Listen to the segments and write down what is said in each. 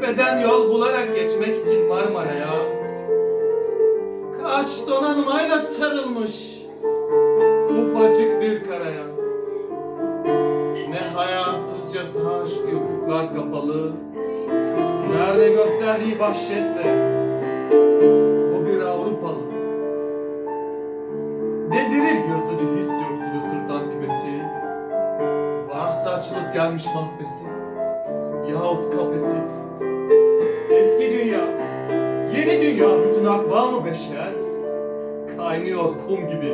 Tepeden yol bularak geçmek için Marmara'ya kaç donanmayla sarılmış ufacık bir karaya. Ne hayasızca taş ki ufuklar kapalı, nerede gösterdiği vahşetle o bir Avrupalı. Dedirir yırtıcı his yokluğu sırttan kümesi, varsa açılıp gelmiş mahbesi Kaynıyor kum gibi.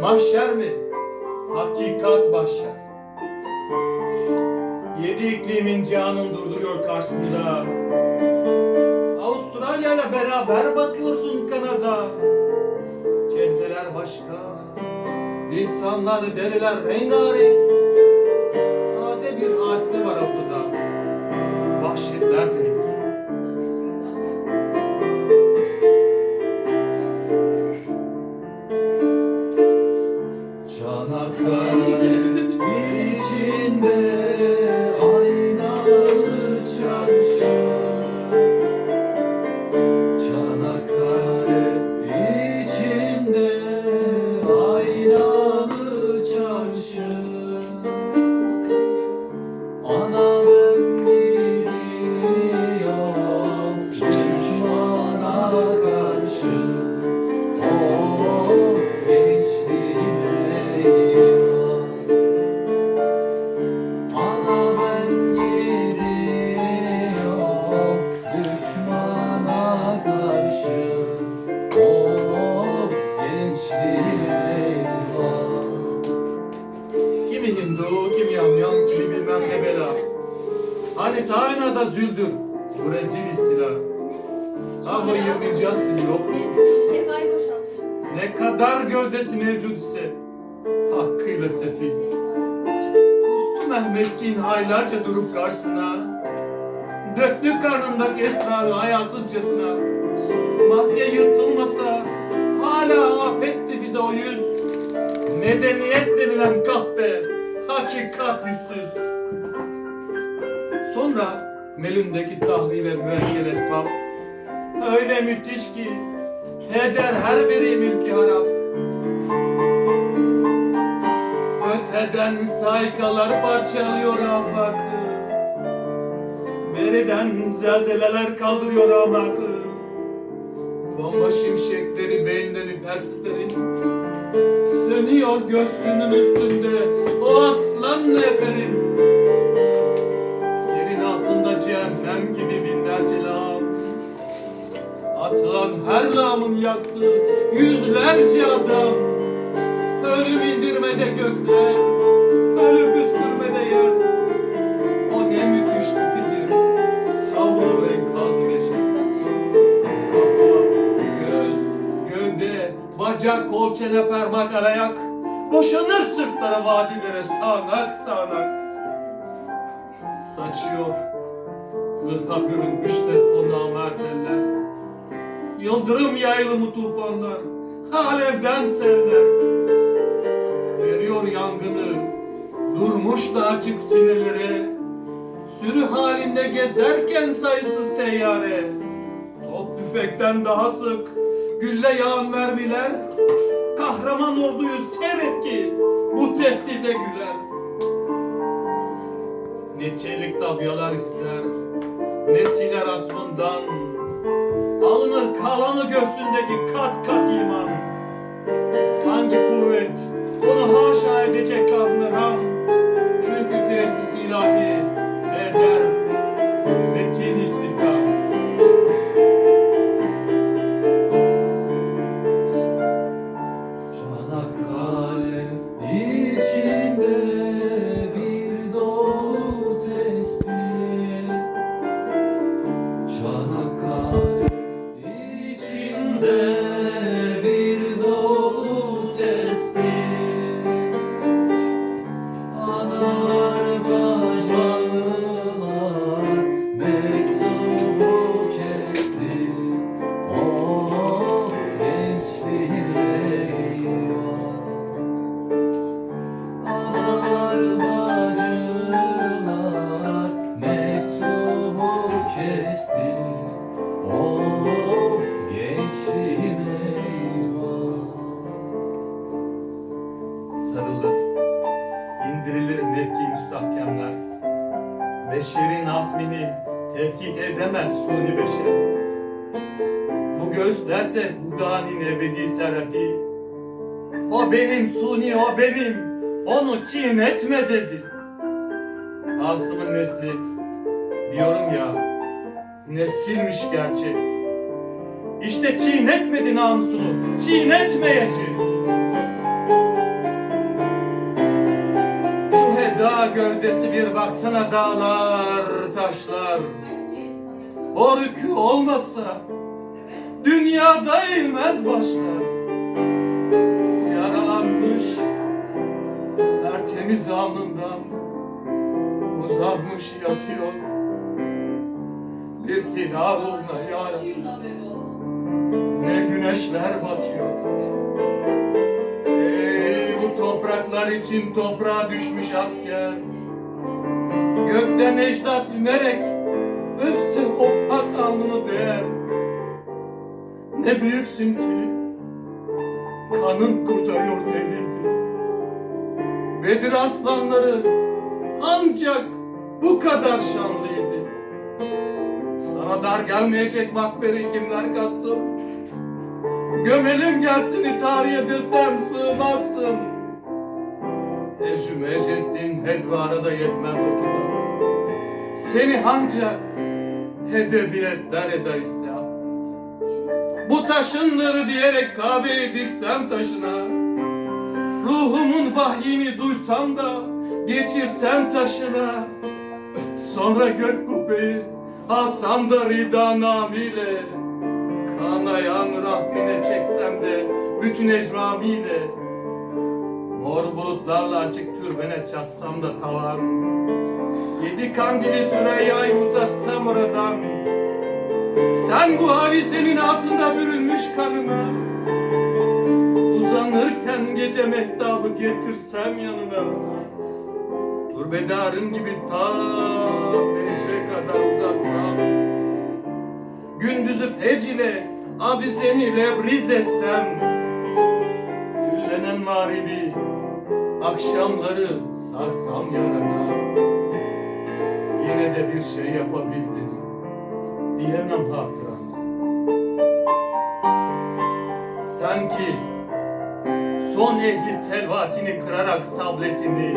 Mahşer mi? Hakikat mahşer. Yedi iklimin canın durduruyor karşısında. Avustralya ile beraber bakıyorsun Kanada. Çehreler başka, lisanlar, deriler rengarenk. Kimi Hindu, kimi Yamyam, kimi bilmem ne bela. Hani Tayna'da züldür, bu rezil istila Ama 20. asır yok ne kadar gövdesi mevcut ise hakkıyla sefil. Ustu Mehmetçiğin aylarca durup karşısına, döktü karnındaki esrarı hayasızcasına. Maske yırtılmasa hala afetti bize o yüz. Medeniyet denilen kahpe, hakikat yüzsüz. Sonra Melun'daki tahri ve müekkel esbab öyle müthiş ki heder her biri mülki harap. Öteden saykalar parçalıyor afakı. Beriden zelzeleler kaldırıyor amakı. Bomba şimşekleri beyinlenip elsiplerin. Sönüyor göğsünün üstünde o aslan neferin. Yerin altında cehennem gibi binlerce lav. Atılan her lağımın yaktığı yüzlerce adam. Ölüm indirmede gökler, ölü püskürmede yer. O ne müthiş tipidir, savrulur enkaz. Kafa, göz, gövde, bacak, kol, çene, parmak, alayak. Boşanır sırtlara, vadilere sağanak sağanak. Saçıyor, zırha bürünmüşler o namert eller. Yıldırım yayılımı tufanlar, alevden seller. Veriyor yangını, durmuş da açık sinelere. Sürü halinde gezerken sayısız teyyare. Top tüfekten daha sık, gülle yağan mermiler. Kahraman orduyu seyret ki bu tehdide güler. Ne çelik tabyalar ister, ne siler asmından. Alınır kalanı göğsündeki kat kat iman. Hangi kuvvet onu haşa edecek kahmeran? Çünkü tesis ilahi eder gözlerse Huda'nın ebedi serati. O benim suni, o benim. Onu çiğnetme dedi. Asım'ın nesli diyorum ya nesilmiş gerçek. İşte çiğnetmedi namusunu, çiğnetmeyecek. Şu heda gövdesi bir baksana dağlar, taşlar. O rükü olmasa dünyada eğilmez başlar. Yaralanmış tertemiz alnından uzanmış yatıyor. Bir hilal olma yara ne güneşler batıyor. Ey bu topraklar için toprağa düşmüş asker. Gökten ecdat inerek öpse o Ne büyüksün ki kanın kurtarıyor devleti. Bedir aslanları ancak bu kadar şanlıydı. Sana dar gelmeyecek makberi kimler kastım? Gömelim gelsin tarihe destem sığmazsın. Ecüm Ecettin Hedvar'a da yetmez o kitap. Seni ancak hedebiyetler eder istihap. Bu taşınları diyerek Kabe'yi dirsem taşına. Ruhumun vahyini duysam da geçirsem taşına. Sonra gök kubbeyi alsam da rida namiyle. Kanayan rahmine çeksem de bütün ecmamiyle. Mor bulutlarla açık türbene çatsam da tavan. Yedi kandili Süreyya'yı uzatsam oradan. Sen bu havizenin altında bürünmüş kanına. Uzanırken gece mehtabı getirsem yanına. Turbedarın gibi ta fecre kadar uzatsam. Gündüzü fec ile abi seni lebriz etsem. Tüllenen mağribi akşamları sarsam yarana. Yine de bir şey yapabildim diyemem hatırana. Sanki son ehli selvatini kırarak sabletini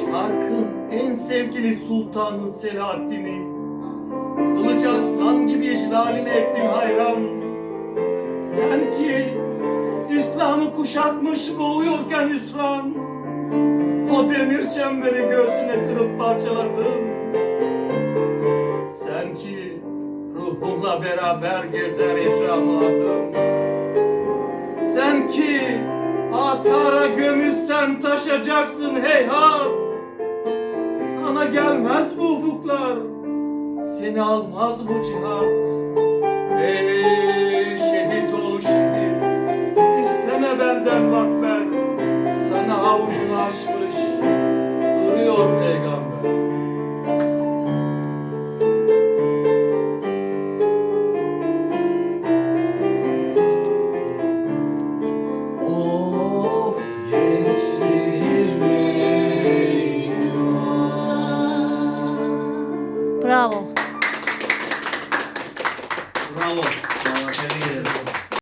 Şarkın en sevgili sultanı Selahaddin'i Kılıç aslan gibi iclaline ettin hayran Sen ki İslam'ı kuşatmış boğuyorken hüsran O demir çemberi göğsüne kırıp parçaladın ki ruhunla beraber gezer eşramı adım Sen ki asara gömülsen taşacaksın heyhat Sana gelmez bu ufuklar Seni almaz bu cihat. Ey şehit oğlu şehit İsteme benden makber Sana avucunu açmış Duruyor peygamber